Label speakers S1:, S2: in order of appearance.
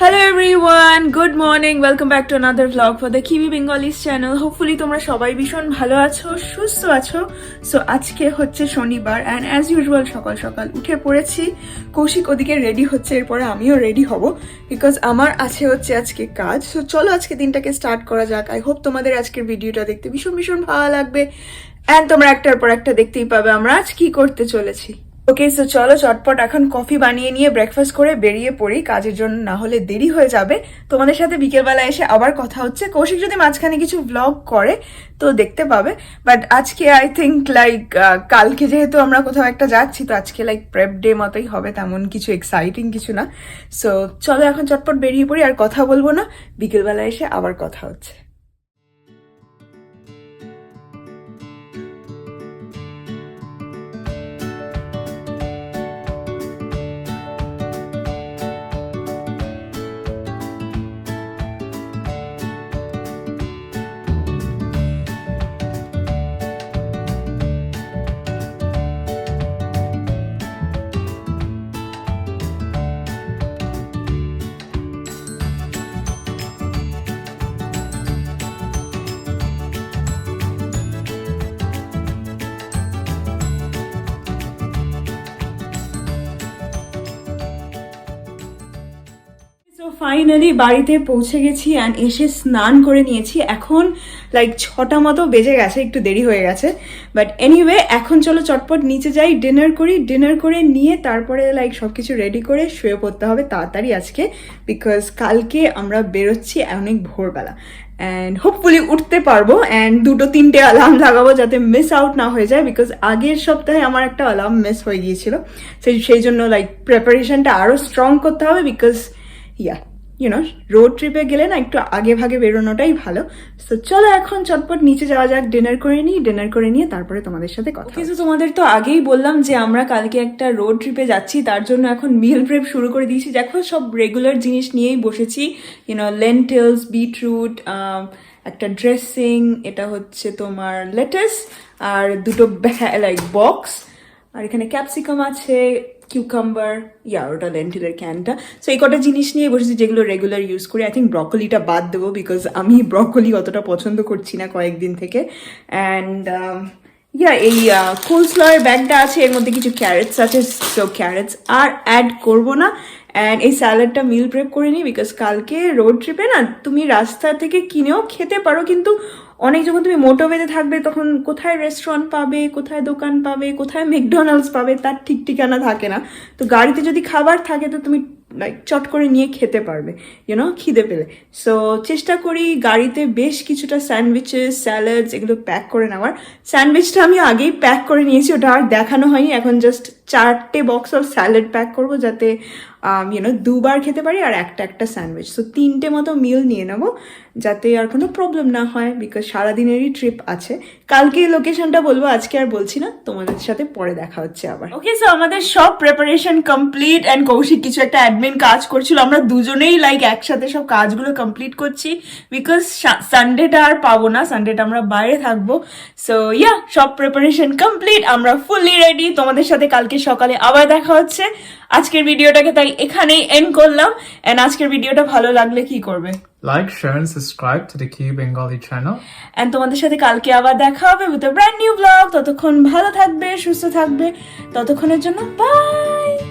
S1: Hello everyone good morning welcome back to another vlog for the kibi Bengalis channel hopefully তোমরা সবাই ভীষণ ভালো আছো, সুস্থ আছো। সো আজকে হচ্ছে শনিবার অ্যান্ড অ্যাজ ইউজুয়াল সকাল সকাল উঠে পড়েছি। কৌশিক ওদিকে রেডি হচ্ছে, এরপরে আমিও রেডি হব বিকজ আমার আছে হচ্ছে আজকে কাজ। সো চলো আজকে দিনটাকে স্টার্ট করা যাক। আই হোপ তোমাদের আজকের ভিডিওটা দেখতে ভীষণ ভীষণ ভালো লাগবে। অ্যান্ড তোমরা একটার পর একটা দেখতেই পাবে আমরা আজ কি করতে চলেছি। ওকে সো চলো চটপট এখন কফি বানিয়ে নিয়ে ব্রেকফাস্ট করে বেরিয়ে পড়ি। কাজের জন্য না হলে দেরি হয়ে যাবে। তোমাদের সাথে বিকেলবেলা এসে আবার কথা হচ্ছে। কৌশিক যদি মাঝখানে কিছু ব্লগ করে, তো দেখতে পাবে। বাট আজকে আই থিঙ্ক লাইক কালকে যেহেতু আমরা কোথাও একটা যাচ্ছি, তো আজকে লাইক প্রেপ ডে মতোই হবে, তেমন কিছু এক্সাইটিং কিছু না। সো চলো এখন চটপট বেরিয়ে পড়ি, আর কথা বলব না। বিকেলবেলা এসে আবার কথা হচ্ছে। সো ফাইনালি বাড়িতে পৌঁছে গেছি অ্যান্ড এসে স্নান করে নিয়েছি। এখন লাইক ছটা মতো বেজে গেছে, একটু দেরি হয়ে গেছে। বাট এনিওয়ে এখন চলো চটপট নিচে যাই ডিনার করি। ডিনার করে নিয়ে তারপরে লাইক সব কিছু রেডি করে শুয়ে পড়তে হবে তাড়াতাড়ি আজকে। বিকজ কালকে আমরা বেরোচ্ছি অনেক ভোরবেলা। অ্যান্ড হোপফুলি উঠতে পারব। অ্যান্ড দুটো তিনটে অ্যালার্ম লাগাবো যাতে মিস আউট না হয়ে যায়। বিকজ আগের সপ্তাহে আমার একটা অ্যালার্ম মিস হয়ে গিয়েছিল। সেই সেই জন্য লাইক প্রিপারেশনটা আরও স্ট্রং করতে হবে। বিকজ ইয়া ইউনো রোড ট্রিপে গেলে না একটু আগে ভাগে বেরোনোটাই ভালো। তো চলো এখন চটপট নিচে যাওয়া যাক ডিনার করে নিই ডিনার করে নিয়ে তারপরে তোমাদের সাথে কথা কিন্তু তোমাদের তো আগেই বললাম যে আমরা কালকে একটা রোড ট্রিপে যাচ্ছি তার জন্য এখন মিল প্রেপ শুরু করে দিয়েছি। দেখো সব রেগুলার জিনিস নিয়েই বসেছি। ইউনো লেন্টেলস বিটরুট একটা ড্রেসিং এটা হচ্ছে তোমার লেটেস্ট আর দুটো লাইক বক্স আর এখানে ক্যাপসিকাম আছে কিউকাম্বার ইয়া ওটা লেন্টিলের ক্যানটা সো এই কটা জিনিস নিয়ে বসেছি যেগুলো রেগুলার ইউজ করি। আই থিঙ্ক ব্রকলিটা বাদ দেবো বিকজ আমি ব্রকলি অতটা পছন্দ করছি না কয়েকদিন থেকে। অ্যান্ড ইয়া এই কোলস্লয়ের ব্যাগটা আছে, এর মধ্যে কিছু ক্যারেটস আছে সো ক্যারেটস আর অ্যাড করব না। অ্যান্ড এই স্যালাডটা মিল প্রেপ করে নিই বিকজ কালকে রোড ট্রিপে না, তুমি রাস্তা থেকে কিনেও খেতে পারো, কিন্তু অনেক যখন তুমি মোটোওয়েতে থাকবে, তখন কোথায় রেস্টুরেন্ট পাবে, কোথায় দোকান পাবে, কোথায় ম্যাকডোনাল্ডস পাবে, তার ঠিক ঠিকানা থাকে না। তো গাড়িতে যদি খাবার থাকে, তো তুমি লাইক চট করে নিয়ে খেতে পারবে ইউনো খিদে পেলে। সো চেষ্টা করি গাড়িতে বেশ কিছুটা স্যান্ডউইচেস, স্যালাডস এগুলো প্যাক করে নেওয়ার। স্যান্ডউইচটা আমি আগেই প্যাক করে নিয়েছি, ওটা আর দেখানো হয়নি, এখন জাস্ট চারটে বক্স অফ স্যালাড প্যাক করব যাতে ইউনো দুবার খেতে পারি আর একটা একটা স্যান্ডউইচ সো তিনটে মতো মিল নিয়ে নেব যাতে আর কোনো প্রবলেম না হয় বিকজ সারাদিনেরই ট্রিপ আছে। কালকে লোকেশনটা বলব, আজকে আর বলছি না, তোমাদের সাথে পরে দেখা হচ্ছে আবার। ওকে সো আমাদের সব প্রিপারেশন কমপ্লিট অ্যান্ড কৌশিক কিছু একটা অ্যাডমিন কাজ করছিল। আমরা দুজনেই লাইক একসাথে সব কাজগুলো কমপ্লিট করছি বিকজ সানডেটা আর পাবো না সানডেটা আমরা বাইরে থাকব। সো ইয়া সব প্রিপারেশন কমপ্লিট আমরা ফুললি রেডি তোমাদের সাথে কালকে সকালে আবার দেখা হচ্ছে। আজকের ভিডিওটাকে তাই এখানেই এন্ড করলাম। এন্ড আজকের ভিডিওটা ভালো লাগলে কি করবে?
S2: Like share and subscribe to the Q Bengali channel
S1: and তোমাদের সাথে কালকে আবার দেখা হবে with a brand new blog ততক্ষণ ভালো থাকবে সুস্থ থাকবে। ততক্ষণের জন্য বাই